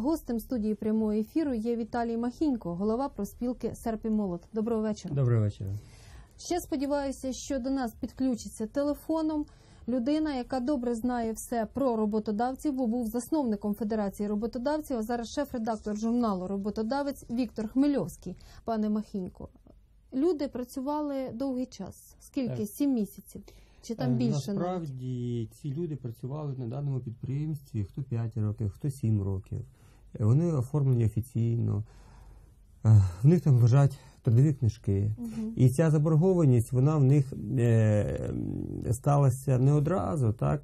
Гостем студії прямого ефіру є Віталій Махінько, голова проспілки Серп і Молот. Доброго вечора. Доброго вечора. Ще сподіваюся, що до нас підключиться телефоном людина, яка добре знає все про роботодавців, бо був засновником Федерації роботодавців, а зараз шеф-редактор журналу Роботодавець Віктор Хмельовський. Пане Махінько, люди працювали довгий час. Скільки? Сім місяців? Чи там Е, більше навіть? Насправді ці люди працювали на даному підприємстві хто 5 років, хто 7 років. Вони оформлені офіційно, Е, в них там лежать трудові книжки. Угу. І ця заборгованість вона в них е, сталася не одразу, так,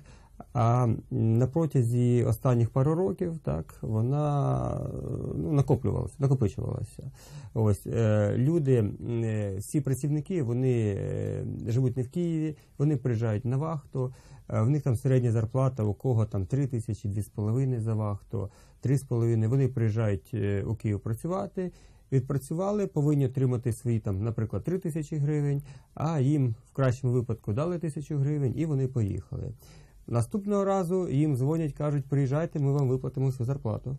а на протязі останніх пару років так, вона ну, накоплювалася, накопичувалася. Ось, е, люди, е, всі працівники, вони е, живуть не в Києві, вони приїжджають на вахту, в них там середня зарплата, у кого там 3 тисячі, 2,5 за вахту, 3,5. Вони приїжджають у Київ працювати, відпрацювали, повинні отримати свої там, наприклад, 3 тисячі гривень, а їм в кращому випадку дали тисячу гривень і вони поїхали. Наступного разу їм дзвонять, кажуть, приїжджайте, ми вам виплатимо свою зарплату.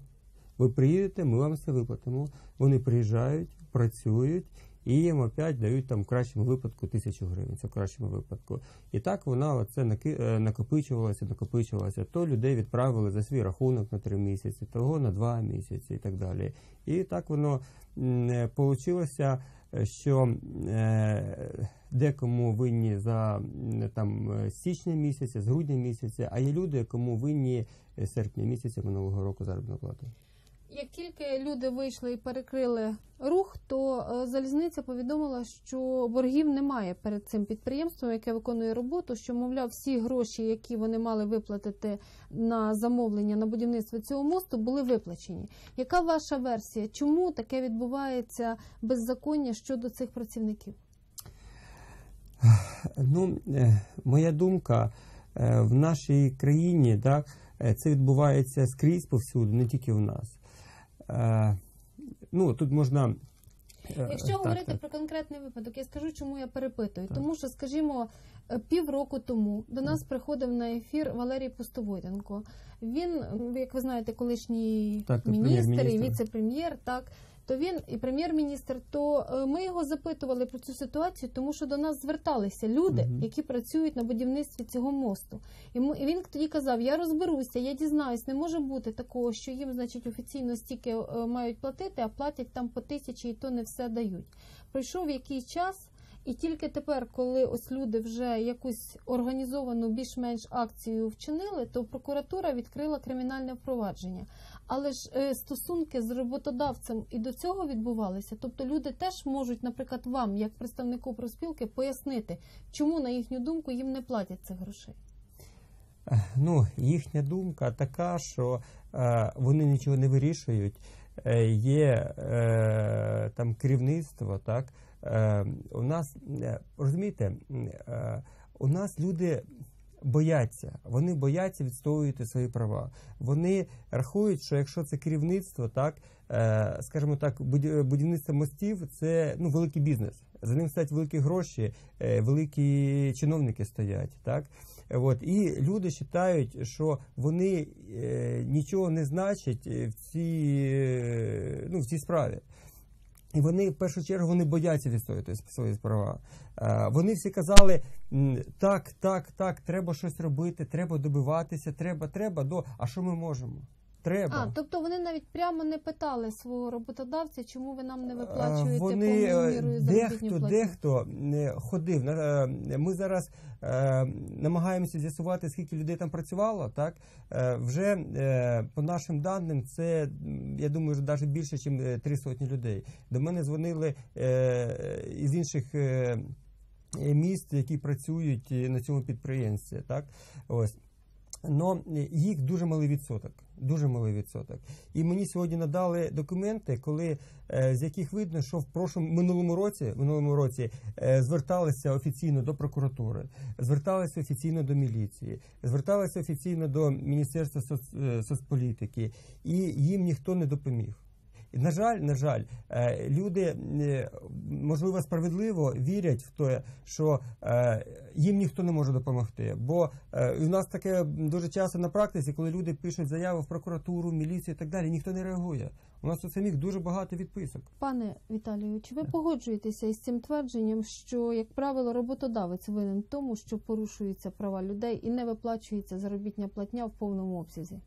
Ви приїдете, ми вам все виплатимо. Вони приїжджають, працюють і їм опять дають там в кращому випадку тисячу гривень. Це в кращому випадку. І так вона оце е, накопичувалася, накопичувалася. То людей відправили за свій рахунок на три місяці, того на два місяці і так далі. І так воно вийшло, що е, декому винні за там е, січня місяця, з грудня місяця, а є люди, кому винні е, серпня місяця минулого року заробітну плату. Як тільки люди вийшли і перекрили рух, то е, залізниця повідомила, що боргів немає перед цим підприємством, яке виконує роботу. Що мовляв, всі гроші, які вони мали виплатити на замовлення на будівництво цього мосту, були виплачені. Яка ваша версія? Чому таке відбувається беззаконня щодо цих працівників? Ну, е, моя думка, е, в нашій країні так, це відбувається скрізь повсюди, не тільки в нас. Е, Ну, тут можна. е, Якщо так, говорити так. про конкретний випадок, я скажу, чому я перепитую. Так. Тому що, скажімо, е, півроку тому до нас приходив на ефір Валерій Пустоводенко. Він, як ви знаєте, колишній міністр і віце-прем'єр, так. То він і прем'єр-міністр, то е, ми його запитували про цю ситуацію, тому що до нас зверталися люди, які працюють на будівництві цього мосту. І він тоді казав: Я розберуся, я дізнаюсь, не може бути такого, що їм, значить, офіційно стільки е, мають платити, а платять там по тисячі, і то не все дають. Пройшов якийсь час, і тільки тепер, коли ось люди вже якусь організовану більш-менш акцію вчинили, то прокуратура відкрила кримінальне впровадження. Але ж е, стосунки з роботодавцем і до цього відбувалися. Тобто люди теж можуть, наприклад, вам, як представнику профспілки, пояснити, чому на їхню думку їм не платять цих грошей. Ну, їхня думка така, що е, вони нічого не вирішують. Е, є е, там керівництво, так. Е, у нас, е, розумієте, е, у нас люди бояться, вони бояться відстоювати свої права. Вони рахують, що якщо це керівництво, так, е, скажімо так, буді- будівництво мостів це ну, великий бізнес. За ним стоять великі гроші, е, великі чиновники стоять. Так? От, і люди вважають, що вони е, нічого не значать в цій, ну, в цій справі. І вони в першу чергу вони бояться відстоювати свої права. Е, Вони всі казали: так, так, так, треба щось робити, треба добиватися, треба, треба. До а що ми можемо? Треба. А, тобто вони навіть прямо не питали свого роботодавця, чому ви нам не виплачуєте Вони повною е, мірою заробітну дехто, платню? дехто ходив. Е, Ми зараз е, намагаємося з'ясувати, скільки людей там працювало. Так вже по нашим даним, це я думаю, вже навіть більше, ніж три сотні людей. До мене дзвонили із інших. Міст, які працюють на цьому підприємстві, так ось Но їх дуже малий відсоток. Дуже малий відсоток. І мені сьогодні надали документи, коли е, з яких видно, що в прошлому минулому році, минулому році е, зверталися офіційно до прокуратури, зверталися офіційно до міліції, зверталися офіційно до Міністерства е, соцполітики, і їм ніхто не допоміг. На жаль, на жаль, е, люди е, можливо справедливо вірять в те, що е, їм ніхто не може допомогти. Бо в нас таке дуже часто на практиці, коли люди пишуть заяви в прокуратуру, міліцію і так далі, ніхто не реагує. У нас у самих дуже багато відписок. Пане Віталію, чи ви погоджуєтеся із цим твердженням, що, як правило, роботодавець винен тому, що порушуються права людей і не виплачується заробітня платня в повному обсязі?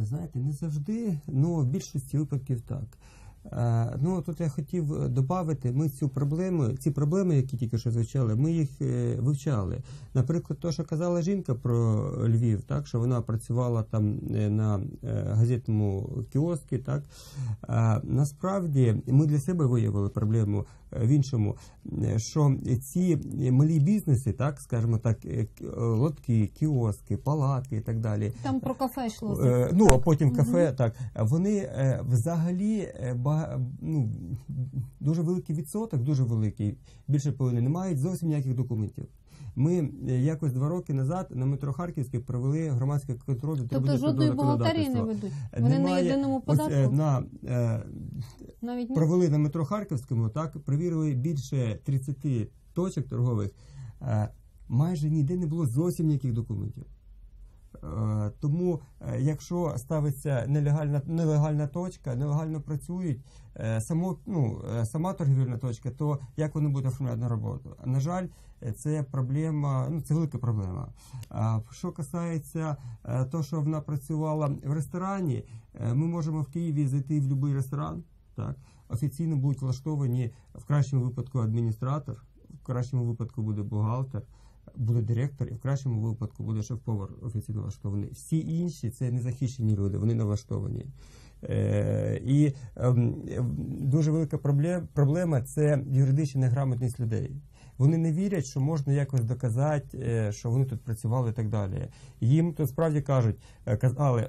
Знаєте, не завжди, ну в більшості випадків так. Е, ну тут я хотів додати, ми цю проблему, ці проблеми, які тільки що звучали, ми їх е, вивчали. Наприклад, то, що казала жінка про Львів, так що вона працювала там е, на газетному кіоскі, так насправді ми для себе виявили проблему в іншому, що ці малі бізнеси, так скажімо так, е, е, лотки, кіоски, палатки і так далі. Там про кафе йшлося. Е, Ну, а потім кафе, так. Вони взагалі ну, дуже великий відсоток, дуже великий, більше половини, не мають зовсім ніяких документів. Ми е, якось два роки назад на метро Харківське провели громадський контроль Тобто жодної бухгалтерії не ведуть. Вони на єдиному єдиному ось, е, на, е, навіть не провели на метро Харківському, так, провірили більше 30 точок торгових. Е, майже ніде не було зовсім ніяких документів. Е, Тому, е, якщо ставиться нелегальна, нелегальна точка, нелегально працюють, е, само, ну, сама торгівельна точка, то як вони будуть оформляти на роботу? На жаль, це проблема, ну це велика проблема. Що касається того, що вона працювала в ресторані, ми можемо в Києві зайти в будь-який ресторан. Так, офіційно будуть влаштовані в кращому випадку адміністратор, в кращому випадку буде бухгалтер, буде директор, і в кращому випадку буде шеф-повар офіційно влаштований. Всі інші це незахищені люди, вони не влаштовані. Е, і ем, дуже велика проблема, це юридична неграмотність людей. Вони не вірять, що можна якось доказати, е, що вони тут працювали і так далі. Їм тут справді кажуть, е, казали,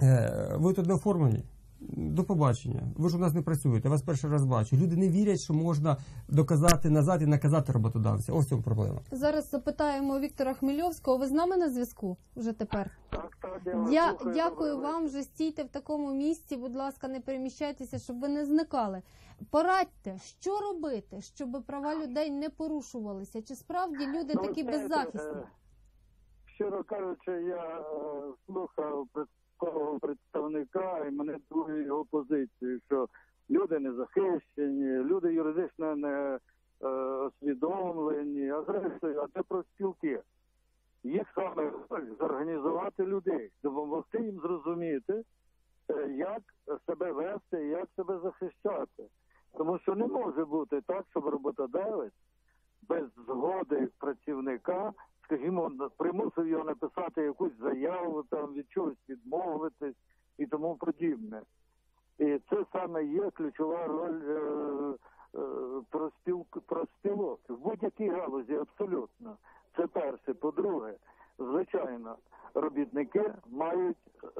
ви тут не оформлені. До побачення. Ви ж у нас не працюєте, я вас перший раз бачу. Люди не вірять, що можна доказати назад і наказати роботодавця. Ось цьому проблема. зараз запитаємо Віктора Хмельовського. Ви з нами на зв'язку вже тепер? Так, так, я Я слухаю. дякую Добрий вам. Вже стійте в такому місці. Будь ласка, не переміщайтеся, щоб ви не зникали. Порадьте, що робити, щоб права людей не порушувалися. Чи справді люди Ну, такі знаєте, беззахисні? е, Щиро кажучи, я е, слухав такого представника і мене дивує його позицію, що люди не захищені, люди юридично не е, освідомлені, а зрештою, а це про спілки. Їх саме зорганізувати людей, допомогти їм зрозуміти, е, як себе вести, як себе захищати. Тому що не може бути так, щоб роботодавець без згоди працівника, скажімо, примусив його написати якусь заяву, там від чогось відмовитись і тому подібне. І це саме є ключова роль е, е, проспілк, проспілок в будь-якій галузі абсолютно. Це перше. По-друге, звичайно, робітники мають е,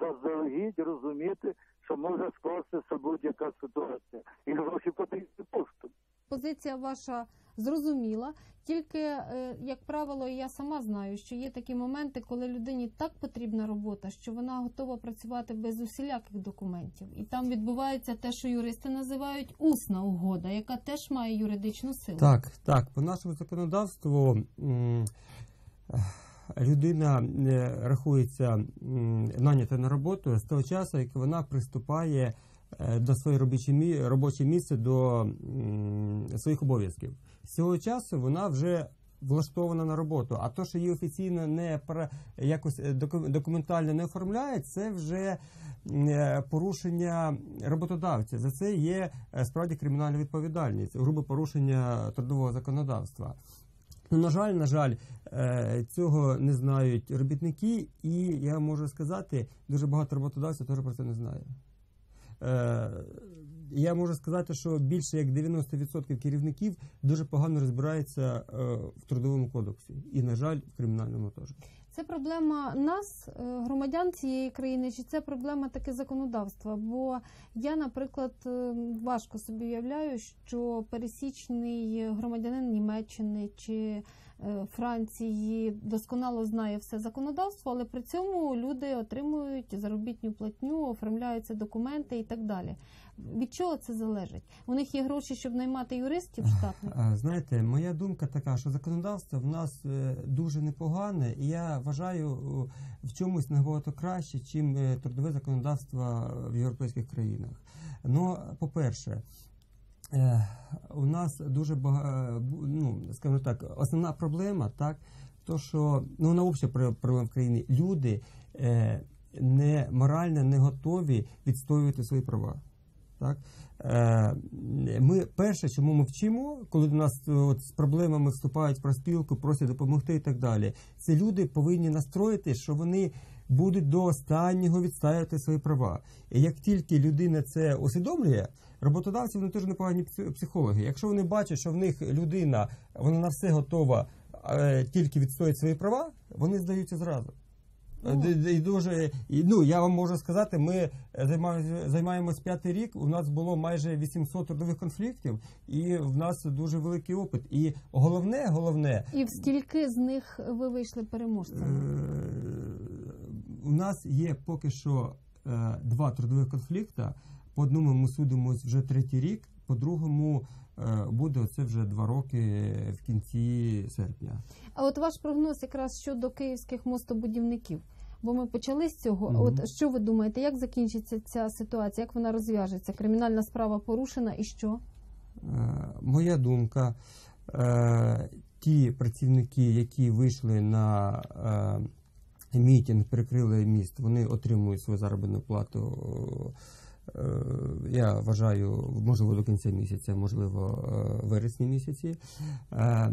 заздалегідь розуміти, що може скластися будь-яка ситуація, і гроші потрібні поступ. Позиція ваша зрозуміла. Тільки, е, як правило, я сама знаю, що є такі моменти, коли людині так потрібна робота, що вона готова працювати без усіляких документів. І там відбувається те, що юристи називають усна угода, яка теж має юридичну силу. Так, так, по нашому законодавству людина е, рахується нанята на роботу з того часу, як вона приступає до своєї робочої мі- робоче місце до своїх обов'язків. З цього часу вона вже влаштована на роботу. А то, що її офіційно не якось е, документально не оформляють, це вже е, порушення роботодавця. За це є е, справді кримінальна відповідальність, грубе порушення трудового законодавства. Ну, на жаль, на жаль, е, цього не знають робітники, і я можу сказати, дуже багато роботодавців теж про це не знає. Е, Я можу сказати, що більше як 90% керівників дуже погано розбираються е, в трудовому кодексі, і, на жаль, в кримінальному теж. Це проблема нас, е, громадян цієї країни, чи це проблема таки законодавства? Бо я, наприклад, важко собі уявляю, що пересічний громадянин Німеччини чи Франції досконало знає все законодавство, але при цьому люди отримують заробітну платню, оформляються документи і так далі. Від чого це залежить? У них є гроші, щоб наймати юристів штатних. Знаєте, моя думка така, що законодавство в нас е, дуже непогане, і я вважаю в чомусь набагато краще, чим е, трудове законодавство в європейських країнах. Ну, по-перше, е, у нас дуже багато, ну, скажімо так, основна проблема, так, то що ну, вона взагалі проблема в країні. Люди е, не морально не готові відстоювати свої права. Так? Е, Ми перше, чому ми вчимо, коли до нас е, от, з проблемами вступають про спілку, просять допомогти і так далі. Це люди повинні настроїти, що вони будуть до останнього відстоювати свої права. І як тільки людина це усвідомлює, роботодавці вони теж непогані психологи. Якщо вони бачать, що в них людина вона на все готова е, тільки відстояти свої права, вони здаються зразу. Ну. Д- І дуже ну я вам можу сказати, ми е, займаємось, п'ятий рік. У нас було майже 800 трудових конфліктів, і в нас дуже великий опит. І головне, головне, І в скільки з них ви вийшли е, переможцями? У нас є поки що е, два трудових конфлікти. По одному ми судимось вже третій рік, по другому е, буде оце вже два роки в кінці серпня. А от ваш прогноз якраз щодо київських мостобудівників. Бо ми почали з цього. Мгм. От що ви думаєте, як закінчиться ця ситуація? Як вона розв'яжеться? Кримінальна справа порушена і що? Е, Моя думка, е, ті працівники, які вийшли на е, мітинг, перекрили міст, вони отримують свою заробітну плату. е, Я вважаю, можливо, до кінця місяця, можливо, е, вересні місяці. Е,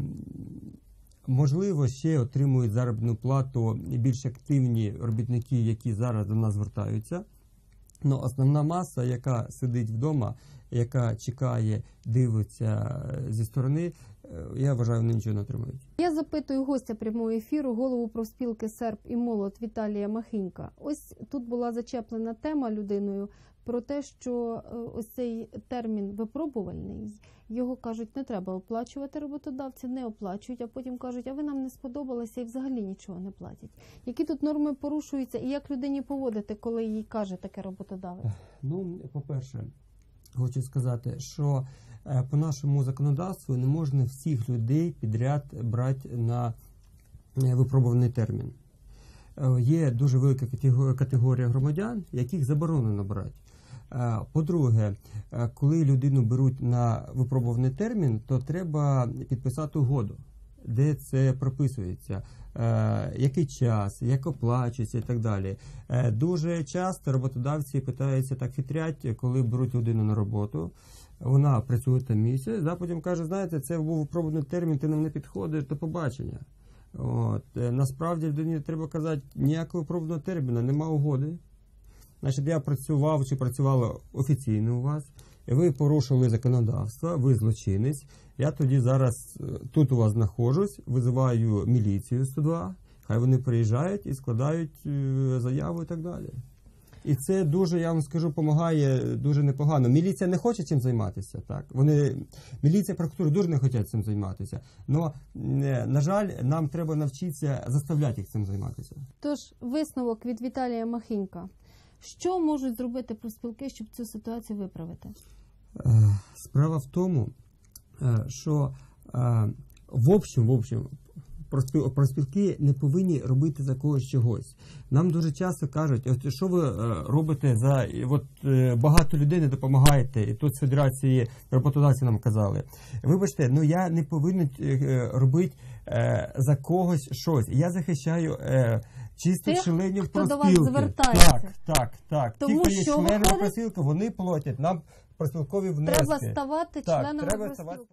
Можливо, ще отримують заробітну плату більш активні робітники, які зараз до нас звертаються. Ну, основна маса, яка сидить вдома, яка чекає, дивиться е, зі сторони, е, я вважаю, вони нічого не отримають. Я запитую гостя прямого ефіру, голову профспілки Серп і молот Віталія Махинька. Ось тут була зачеплена тема людиною про те, що е, ось цей термін випробувальний. Його кажуть, не треба оплачувати роботодавці, не оплачують, а потім кажуть, а ви нам не сподобалися і взагалі нічого не платять. Які тут норми порушуються, і як людині поводити, коли їй каже таке роботодавець? Ну, по-перше, хочу сказати, що е, по нашому законодавству не можна всіх людей підряд брати на е, випробуваний термін. Е, Є дуже велика категорія громадян, яких заборонено брати. По-друге, коли людину беруть на випробуваний термін, то треба підписати угоду, де це прописується, е, який час, як оплачується і так далі. Е, Дуже часто роботодавці питаються так хитрять, коли беруть людину на роботу. Вона працює там місяць, да, потім каже, знаєте, це був випробуваний термін, ти нам не підходиш, до побачення. От. е, Насправді людині треба казати, ніякого випробуваного терміну, нема угоди. Значить, я працював чи працювала офіційно у вас, ви порушили законодавство, ви злочинець. Я тоді зараз е, тут у вас знаходжусь, визиваю міліцію 102, хай вони приїжджають і складають е, заяву і так далі. І це дуже, я вам скажу, допомагає дуже непогано. Міліція не хоче цим займатися. Так вони міліція, прокуратура дуже не хочуть цим займатися. Но е, на жаль, нам треба навчитися заставляти їх цим займатися. Тож висновок від Віталія Махинька. Що можуть зробити профспілки, щоб цю ситуацію виправити? Е, Справа в тому, е, що е, в общем, в общем, проспілки не повинні робити за когось чогось. Нам дуже часто кажуть, от що ви робите за от багато людей не допомагаєте, і тут федерації роботодавці нам казали. Вибачте, ну я не повинен робити за когось щось. Я захищаю. Е, Чисто Тих, членів хто до вас профспілки. звертається. Так, так, так. Тому Ті, хто є що членами виходить- профспілки, вони платять нам профспілкові внески. Треба ставати Так, членами треба ставати